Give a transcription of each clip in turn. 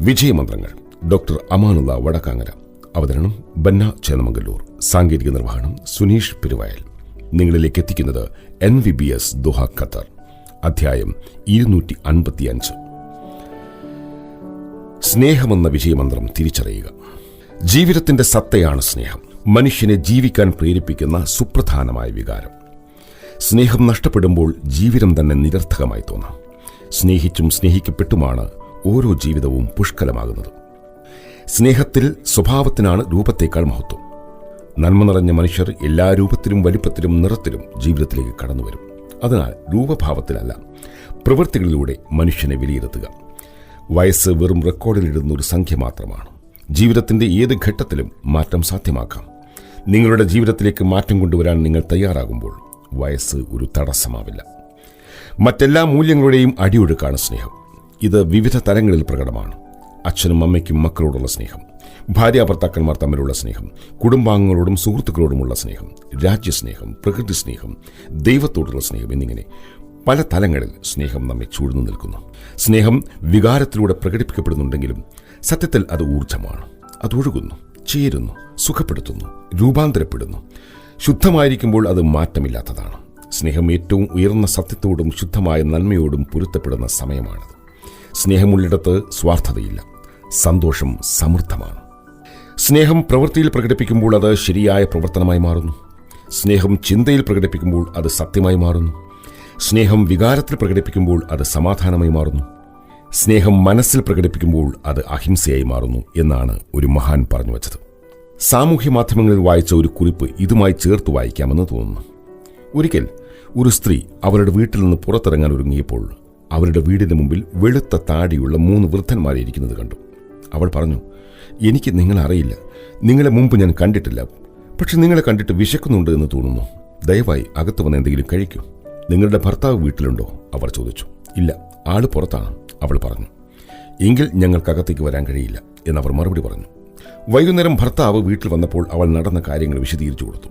വിജയമന്ത്രങ്ങൾ doctor Amanullah Vadakkangara അവതരണം ബന്ന ചേന്നമംഗല്ലൂർ സാങ്കേതിക നിർവഹണം സുനീഷ് പെരുവയൽ. നിങ്ങളിലേക്ക് എത്തിക്കുന്നത് N V B S Doha Qatar അധ്യായം ഇരുന്നൂറ്റി അൻപത്തിയഞ്ച് സ്നേഹമെന്ന വിജയമന്ത്രം തിരിച്ചറിയുക. ജീവിതത്തിന്റെ സത്തയാണ് സ്നേഹം. മനുഷ്യനെ ജീവിക്കാൻ പ്രേരിപ്പിക്കുന്ന സുപ്രധാനമായ വികാരം. സ്നേഹം നഷ്ടപ്പെടുമ്പോൾ ജീവിതം തന്നെ നിരർത്ഥകമായി തോന്നാം. സ്നേഹിച്ചും സ്നേഹിക്കപ്പെട്ടുമാണ് ഓരോ ജീവിതവും പുഷ്കലമാകുന്നത്. സ്നേഹത്തിൽ സ്വഭാവത്തിനാണ് രൂപത്തേക്കാൾ മഹത്വം. നന്മ നിറഞ്ഞ മനുഷ്യർ എല്ലാ രൂപത്തിലും വലിപ്പത്തിലും നിറത്തിലും ജീവിതത്തിലേക്ക് കടന്നു വരും. അതിനാൽ രൂപഭാവത്തിലല്ല പ്രവൃത്തികളിലൂടെ മനുഷ്യനെ വിലയിരുത്തുക. വയസ്സ് വെറും റെക്കോർഡിലിടുന്ന ഒരു സംഖ്യ മാത്രമാണ്. ജീവിതത്തിന്റെ ഏത് ഘട്ടത്തിലും മാറ്റം സാധ്യമാക്കാം. നിങ്ങളുടെ ജീവിതത്തിലേക്ക് മാറ്റം കൊണ്ടുവരാൻ നിങ്ങൾ തയ്യാറാകുമ്പോൾ വയസ്സ് ഒരു തടസ്സമാവില്ല. മറ്റെല്ലാ മൂല്യങ്ങളുടെയും അടിയൊഴുക്കാണ് സ്നേഹം. ഇത് വിവിധ തലങ്ങളിൽ പ്രകടമാണ്. അച്ഛനും അമ്മയ്ക്കും മക്കളോടുള്ള സ്നേഹം. ഭാര്യാഭർത്താക്കന്മാർ തമ്മിലുള്ള സ്നേഹം. കുടുംബാംഗങ്ങളോടും സുഹൃത്തുക്കളോടുമുള്ള സ്നേഹം. രാജ്യസ്നേഹം പ്രകൃതി സ്നേഹം ദൈവത്തോടുള്ള സ്നേഹം എന്നിങ്ങനെ പല തലങ്ങളിൽ സ്നേഹം നമ്മെ ചൂഴ്ന്നു നിൽക്കുന്നു. സ്നേഹം വികാരത്തിലൂടെ പ്രകടിപ്പിക്കപ്പെടുന്നുണ്ടെങ്കിലും സത്യത്തിൽ അത് ഊർജമാണ് അത് ഒഴുകുന്നു ചേരുന്നു സുഖപ്പെടുത്തുന്നു രൂപാന്തരപ്പെടുന്നു. ശുദ്ധമായിരിക്കുമ്പോൾ അത് മാറ്റമില്ലാത്തതാണ്. സ്നേഹം ഏറ്റവും ഉയർന്ന സത്യത്തോടും ശുദ്ധമായ നന്മയോടും പൊരുത്തപ്പെടുന്ന സമയമാണത്. സ്നേഹമുള്ളിടത്ത് സ്വാർത്ഥതയില്ല. സന്തോഷം സമൃദ്ധമാണ്. സ്നേഹം പ്രവൃത്തിയിൽ പ്രകടിപ്പിക്കുമ്പോൾ അത് ശരിയായ പ്രവർത്തനമായി മാറുന്നു. സ്നേഹം ചിന്തയിൽ പ്രകടിപ്പിക്കുമ്പോൾ അത് സത്യമായി മാറുന്നു. സ്നേഹം വികാരത്തിൽ പ്രകടിപ്പിക്കുമ്പോൾ അത് സമാധാനമായി മാറുന്നു. സ്നേഹം മനസ്സിൽ പ്രകടിപ്പിക്കുമ്പോൾ അത് അഹിംസയായി മാറുന്നു എന്നാണ് ഒരു മഹാൻ പറഞ്ഞു വച്ചത്. സാമൂഹ്യ മാധ്യമങ്ങളിൽ വായിച്ച ഒരു കുറിപ്പ് ഇതുമായി ചേർത്ത് വായിക്കാമെന്ന് തോന്നുന്നു. ഒരിക്കൽ ഒരു സ്ത്രീ അവരുടെ വീട്ടിൽ നിന്ന് പുറത്തിറങ്ങാൻ ഒരുങ്ങിയപ്പോൾ അവരുടെ വീടിന് മുമ്പിൽ വെളുത്ത താടിയുള്ള മൂന്ന് വൃദ്ധന്മാരെ ഇരിക്കുന്നത് കണ്ടു. അവൾ പറഞ്ഞു എനിക്ക് നിങ്ങളെ അറിയില്ല. നിങ്ങളെ മുമ്പ് ഞാൻ കണ്ടിട്ടില്ല. പക്ഷെ നിങ്ങളെ കണ്ടിട്ട് വിശക്കുന്നുണ്ട് എന്ന് തോന്നുന്നു. ദയവായി അകത്ത് വന്ന് എന്തെങ്കിലും കഴിക്കൂ. നിങ്ങളുടെ ഭർത്താവ് വീട്ടിലുണ്ടോ? അവർ ചോദിച്ചു. ഇല്ല ആൾ പുറത്താണ് അവൾ പറഞ്ഞു. എങ്കിൽ ഞങ്ങൾക്കകത്തേക്ക് വരാൻ കഴിയില്ല എന്നവർ മറുപടി പറഞ്ഞു. വൈകുന്നേരം ഭർത്താവ് വീട്ടിൽ വന്നപ്പോൾ അവൾ നടന്ന കാര്യങ്ങൾ വിശദീകരിച്ചു കൊടുത്തു.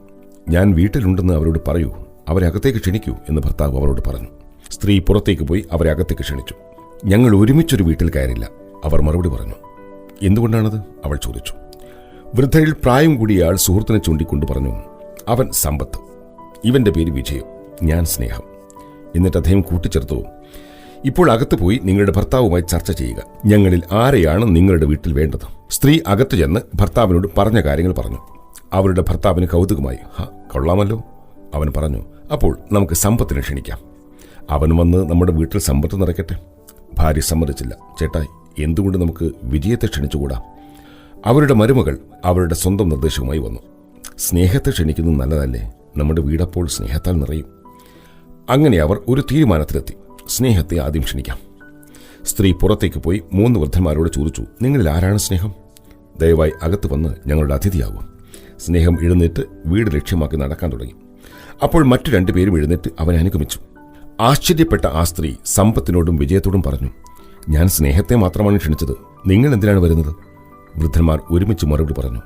ഞാൻ വീട്ടിലുണ്ടെന്ന് അവരോട് പറയൂ. അവരെ അകത്തേക്ക് ക്ഷണിക്കൂ എന്ന് ഭർത്താവ് അവരോട് പറഞ്ഞു. സ്ത്രീ പുറത്തേക്ക് പോയി അവരെ അകത്തേക്ക് ക്ഷണിച്ചു. ഞങ്ങൾ ഒരുമിച്ചൊരു വീട്ടിൽ കയറില്ല. അവർ മറുപടി പറഞ്ഞു. എന്തുകൊണ്ടാണത്? അവൾ ചോദിച്ചു. വൃദ്ധരിൽ പ്രായം കൂടിയയാൾ സുഹൃത്തിനെ ചൂണ്ടിക്കൊണ്ട് പറഞ്ഞു അവൻ സമ്പത്ത്. ഇവന്റെ പേര് വിജയം. ഞാൻ സ്നേഹം. എന്നിട്ട് അദ്ദേഹം കൂട്ടിച്ചേർത്തു. ഇപ്പോൾ അകത്ത് പോയി നിങ്ങളുടെ ഭർത്താവുമായി ചർച്ച ചെയ്യുക. ഞങ്ങളിൽ ആരെയാണ് നിങ്ങളുടെ വീട്ടിൽ വേണ്ടത്? സ്ത്രീ അകത്ത് ചെന്ന് ഭർത്താവിനോട് പറഞ്ഞ കാര്യങ്ങൾ പറഞ്ഞു. അവരുടെ ഭർത്താവിന് കൗതുകമായി കൊള്ളാമല്ലോ. അവൻ പറഞ്ഞു അപ്പോൾ നമുക്ക് സമ്പത്തിന് ക്ഷണിക്കാം. അവൻ വന്ന് നമ്മുടെ വീട്ടിൽ സമ്പത്ത് നിറയ്ക്കട്ടെ. ഭാര്യ സമ്മതിച്ചില്ല. ചേട്ടാ എന്തുകൊണ്ട് നമുക്ക് വിജയത്തെ ക്ഷണിച്ചുകൂടാ? അവരുടെ മരുമകൾ അവരുടെ സ്വന്തം നിർദ്ദേശവുമായി വന്നു. സ്നേഹത്തെ ക്ഷണിക്കുന്നത് നല്ലതല്ലേ? നമ്മുടെ വീടപ്പോൾ സ്നേഹത്താൽ നിറയും. അങ്ങനെ അവർ ഒരു തീരുമാനത്തിലെത്തി. സ്നേഹത്തെ ആദ്യം ക്ഷണിക്കാം. സ്ത്രീ പുറത്തേക്ക് പോയി മൂന്ന് വൃദ്ധന്മാരോട് ചോദിച്ചു നിങ്ങളിൽ ആരാണ് സ്നേഹം? ദയവായി അകത്ത് വന്ന് ഞങ്ങളുടെ അതിഥിയാകും സ്നേഹം എഴുന്നേറ്റ് വീട് ലക്ഷ്യമാക്കി നടക്കാൻ തുടങ്ങി. അപ്പോൾ മറ്റു രണ്ടുപേരും എഴുന്നേറ്റ് അവനെ അനുഗമിച്ചു. ആശ്ചര്യപ്പെട്ട ആ സ്ത്രീ സമ്പത്തിനോടും വിജയത്തോടും പറഞ്ഞു ഞാൻ സ്നേഹത്തെ മാത്രമാണ് ക്ഷണിച്ചത്. നിങ്ങൾ എന്തിനാണ് വരുന്നത്? വൃദ്ധന്മാർ ഒരുമിച്ച് മറുപടി പറഞ്ഞു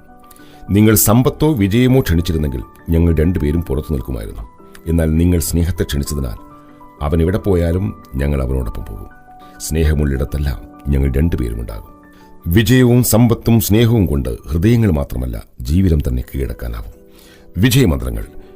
നിങ്ങൾ സമ്പത്തോ വിജയമോ ക്ഷണിച്ചിരുന്നെങ്കിൽ ഞങ്ങൾ രണ്ടുപേരും പുറത്തു നിൽക്കുമായിരുന്നു. എന്നാൽ നിങ്ങൾ സ്നേഹത്തെ ക്ഷണിച്ചതിനാൽ അവൻ എവിടെ പോയാലും ഞങ്ങൾ അവനോടൊപ്പം പോകും. സ്നേഹമുള്ളിടത്തെല്ലാം ഞങ്ങൾ രണ്ടുപേരും ഉണ്ടാകും. വിജയവും സമ്പത്തും സ്നേഹവും കൊണ്ട് ഹൃദയങ്ങൾ മാത്രമല്ല ജീവിതം തന്നെ കീഴടക്കാനാവും. വിജയമന്ത്രങ്ങൾ